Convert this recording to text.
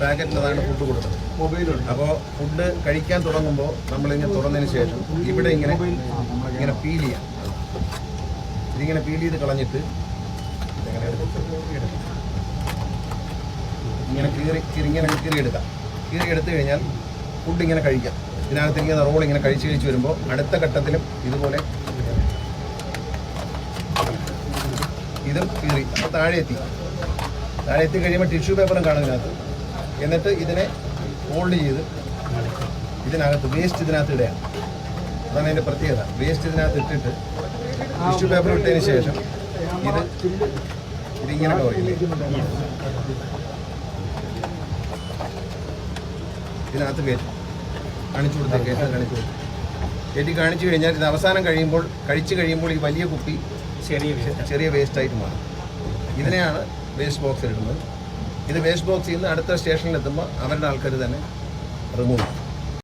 പാക്കറ്റിലതാണ് food കൊടുത്തത്. മൊബൈലുണ്ട്. അപ്പോൾ food കഴിക്കാൻ തുടങ്ങുമ്പോൾ നമ്മളിങ്ങനെ തുറന്നതിന് ശേഷം ഇവിടെ ഇങ്ങനെ ഇങ്ങനെ ഫീൽ ചെയ്യാം. ഇതിങ്ങനെ ഫീൽ ചെയ്ത് കളഞ്ഞിട്ട് ഇതെങ്ങനെ. ഇങ്ങനെ കീറി കീറി ഇങ്ങനെ എടുക്കാം കീറി എടുത്തു കഴിഞ്ഞാൽ ഫുഡ് ഇങ്ങനെ കഴിക്കാം. ഇതിനകത്തിരിക്കുന്ന റോൾ ഇങ്ങനെ കഴിച്ച് കഴിച്ച് വരുമ്പോൾ അടുത്ത ഘട്ടത്തിലും ഇതുപോലെ ഇതും കീറി. അപ്പോൾ താഴെ എത്തി താഴെ എത്തി കഴിയുമ്പോൾ ടിഷ്യൂ പേപ്പറും കാണും ഇതിനകത്ത്. എന്നിട്ട് ഇതിനെ ഫോൾഡ് ചെയ്ത് ഇതിനകത്ത് വേസ്റ്റ് ഇതിനകത്ത് ഇടുകയാണ് അതാണ് അതിന്റെ പ്രത്യേകത. വേസ്റ്റ് ഇതിനകത്ത് ഇട്ടിട്ട് ടിഷ്യൂ പേപ്പർ ഇട്ടതിന് ശേഷം ഇത് ഇതിങ്ങനെ കവർ ചെയ്യില്ലേ? ഇതിനകത്ത് കയറ്റും കാണിച്ചു കൊടുത്താൽ കയറ്റാൻ കാണിച്ചു കൊടുക്കും കയറ്റി കാണിച്ചു കഴിഞ്ഞാൽ ഇത് അവസാനം കഴിയുമ്പോൾ കഴിച്ചു കഴിയുമ്പോൾ ഈ വലിയ കുപ്പി ചെറിയ ചെറിയ വേസ്റ്റായിട്ട് മാറും. ഇതിനെയാണ് വേസ്റ്റ് ബോക്സിൽ ഇടുന്നത്. ഇത് വേസ്റ്റ് ബോക്സിൽ നിന്ന് അടുത്ത സ്റ്റേഷനിൽ എത്തുമ്പോൾ അവരുടെ ആൾക്കാർ തന്നെ റിമൂവ് ചെയ്യും.